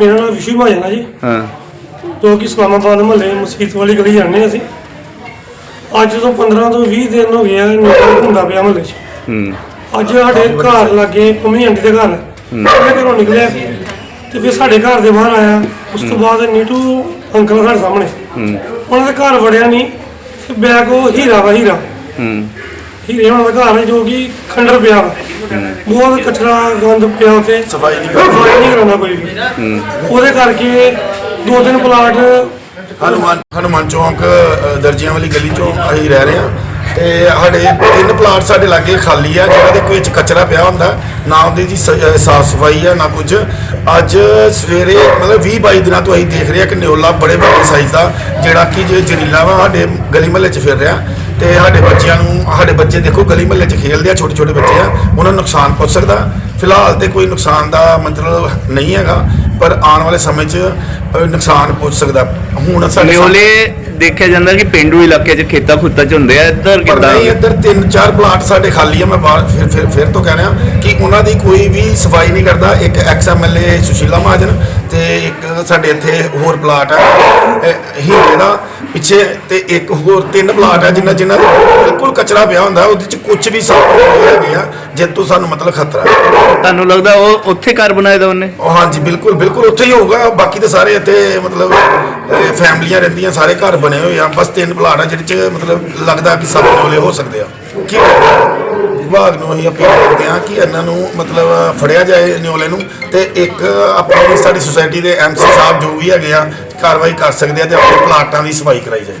ਮੇਰਾ ਨਾਮ ਵਿਸ਼ੂ ਮਹਾਜਨ ਹੈ ਜੀ। ਹਾਂ। ਜੋ ਕਿ ਇਸਲਾਮਾਬਾਦ ਮੁਹੱਲੇ ਮਸਜਿਦ ਵਾਲੀ ਗਲੀ ਜਾਂਦੇ ਅਸੀਂ। ਅੱਜ ਤੋਂ 15 ਤੋਂ 20 ਦਿਨ ਹੋ ਗਏ ਆ ਨਿਕਲ ਹੁੰਦਾ ਪਿਆ ਮੁਹੱਲੇ 'ਚ। ਹੂੰ। ਅੱਜ ਸਾਡੇ ਘਰ ਲੱਗੇ ਪੰਮੀ ਆਂਟੀ ਦੇ ਘਰ। ਉਹਦੇ ਘਰੋਂ ਨਿਕਲਿਆ। ਤੇ ਫਿਰ ਸਾਡੇ ਘਰ ਦੇ ਬਾਹਰ ਆਇਆ। ਉਸ ਤੋਂ ਬਾਅਦ ਨੀਟੂ ਅੰਕਲ ਸਾਡੇ ਸਾਹਮਣੇ। ਹੂੰ। ਉਹਨਾਂ ਦੇ ਘਰ ਵੜਿਆ ਨਹੀਂ ਤੇ ਬੈਗ ਉਹ ਹੀਰਾ ਵਾ ਹੀਰਾ। ਹੂੰ। ਹੀਰੇ ਉਹਨਾਂ ਦਾ ਘਰ ਹੈ ਜੋ ਕਿ ਖੰਡਰ ਪਿਆ ਵਾ। ਬਹੁਤ ਕਚਰਾ ਗੰਦ ਪਿਆ ਉੱਥੇ। ਸਫ਼ਾਈ ਨਹੀਂ ਸਫ਼ਾਈ ਨਹੀਂ ਕਰਾਉਂਦਾ ਕੋਈ। ਵੀ ਉਹਦੇ ਕਰਕੇ ਦੋ ਤਿੰਨ ਪਲਾਟ ਹਨੂਮਾਨ ਹਨੂਮਾਨ ਚੌਂਕ ਅ, ਦਰਜੀਆਂ ਵਾਲੀ ਗਲੀ ਚੋਂ ਅਸੀਂ ਰਹਿ ਰਹੇ ਹਾਂ। ਤੇ ਸਾਡੇ ਤਿੰਨ ਪਲਾਟ ਸਾਡੇ ਲਾਗੇ ਖਾਲੀ ਆ ਜਿਹੜਾ ਦੇ ਕੋਈ ਵਿੱਚ ਕਚਰਾ ਪਿਆ ਹੁੰਦਾ। ਨਾ ਉਹਦੀ ਜੀ ਸਾਫ਼ ਸਫ਼ਾਈ ਆ ਨਾ ਕੁਝ। ਅੱਜ ਸਵੇਰੇ ਮਤਲਬ 20 22 ਦਿਨਾਂ ਤੋਂ ਅਸੀਂ ਦੇਖ ਰਹੇ ਹਾਂ ਕਿ ਨਿਓਲਾ ਬੜੇ ਵੱਡੇ ਸਾਈਜ਼ ਦਾ ਜਿਹੜਾ ਕਿ ਜੇ ਜ਼ਹਿਰੀਲਾ ਵਾ ਸਾਡੇ ਗਲੀ ਮਹੱਲੇ 'ਚ ਫਿਰ ਰਿਹਾ। ਤੇ ਸਾਡੇ ਬੱਚਿਆਂ ਨੂੰ ਸਾਡੇ ਬੱਚੇ ਦੇਖੋ ਗਲੀ ਮਹੱਲੇ 'ਚ ਖੇਡਦੇ ਆ ਛੋਟੇ ਛੋਟੇ ਬੱਚੇ ਆ ਉਹਨਾਂ ਨੂੰ ਨੁਕਸਾਨ ਪਹੁੰਚ ਸਕਦਾ। ਫਿਲਹਾਲ ਤੇ ਕੋਈ ਨੁਕਸਾਨ ਦਾ ਮਤਲਬ ਨਹੀਂ ਹੈਗਾ ਪਰ ਆਉਣ ਵਾਲੇ ਸਮੇਂ 'ਚ ਨੁਕਸਾਨ ਪਹੁੰਚ ਸਕਦਾ। ਹੁਣ ਸਾਡੇ ਨਿਓਲੇ ਦੇਖਿਆ ਜਾਂਦਾ ਕਿ ਪਿੰਡੂ ਇਲਾਕੇ 'ਚ ਖੇਤਾਂ ਖੁੱਤਾਂ 'ਚ ਹੁੰਦੇ ਆ ਇੱਧਰ ਪਰ ਕਿੱਦਾਂ? ਨਹੀਂ ਇੱਧਰ ਤਿੰਨ ਚਾਰ ਪਲਾਟ ਸਾਡੇ ਖਾਲੀ ਆ ਮੈਂ ਬਾਹਰ ਫਿਰ ਫਿਰ ਫਿਰ ਤੋਂ ਕਹਿ ਰਿਹਾ ਕਿ ਉਹਨਾਂ ਦੀ ਕੋਈ ਵੀ ਸਫ਼ਾਈ ਨਹੀਂ ਕਰਦਾ। ਇੱਕ ਐਕਸ ਐਮਐਲਏ ਸੁਸ਼ੀਲਾ ਮਹਾਜਨ ਤੇ ਇੱਕ ਸਾਡੇ ਇੱਥੇ ਹੋਰ ਪਲਾਟ ਇਹ ਹੀਰੇ ਦਾ ਪਿੱਛੇ ਤੇ ਇੱਕ ਹੋਰ ਤਿੰਨ ਪਲਾਟ ਆ ਜਿਨ੍ਹਾਂ ਜਿਨ੍ਹਾਂ ਦੇ ਬਿਲਕੁਲ ਕਚਰਾ ਪਿਆ ਹੁੰਦਾ ਉਹਦੇ ਚ ਕੁਝ ਵੀ ਸਾਫ਼ ਨਹੀਂ ਹੈਗੇ ਆ ਜਿੱਤ ਤੋਂ ਸਾਨੂੰ ਮਤਲਬ ਖਤਰਾ। ਹੈ ਤੁਹਾਨੂੰ ਲੱਗਦਾ ਉਹ ਉੱਥੇ ਘਰ ਬਣਾਏ ਦਾ ਉਹਨੇ? ਉਹ ਹਾਂਜੀ ਬਿਲਕੁਲ ਬਿਲਕੁਲ ਉੱਥੇ ਹੀ ਹੋਊਗਾ ਬਾਕੀ ਤਾਂ ਸਾਰੇ ਇੱਥੇ ਮਤਲਬ ਅਹ, ਫੈਮਲੀਆਂ ਰਹਿੰਦੀਆਂ ਸਾਰੇ ਘਰ ਬਣੇ ਹੋਏ ਆ ਬਸ ਤਿੰਨ ਪਲਾਟ ਆ ਜਿਹਦੇ ਚ ਮਤਲਬ ਲੱਗਦਾ ਕਿ ਸਭ ਨੋਲੇ ਹੋ ਸਕਦੇ ਆ। ਕੀ ਵਿਭਾਗ ਨੂੰ ਅਸੀਂ ਅਪੀਲ ਕਰਦੇ ਹਾਂ ਕਿ ਇਹਨਾਂ ਨੂੰ ਮਤਲਬ ਫੜਿਆ ਜਾਏ ਨਿਓਲੇ ਨੂੰ ਤੇ ਇੱਕ ਆਪਣੀ ਸਾਡੀ ਸੁਸਾਇਟੀ ਦੇ ਐਮਸੀ ਸਾਹਿਬ ਜੋ ਵੀ ਹੈਗੇ ਆ, ਕਾਰਵਾਈ ਕਰ ਸਕਦੇ ਆ ਤੇ ਆਪਣੇ ਪਲਾਟਾਂ ਦੀ ਸਫ਼ਾਈ ਕਰਾਈ ਜਾਏ।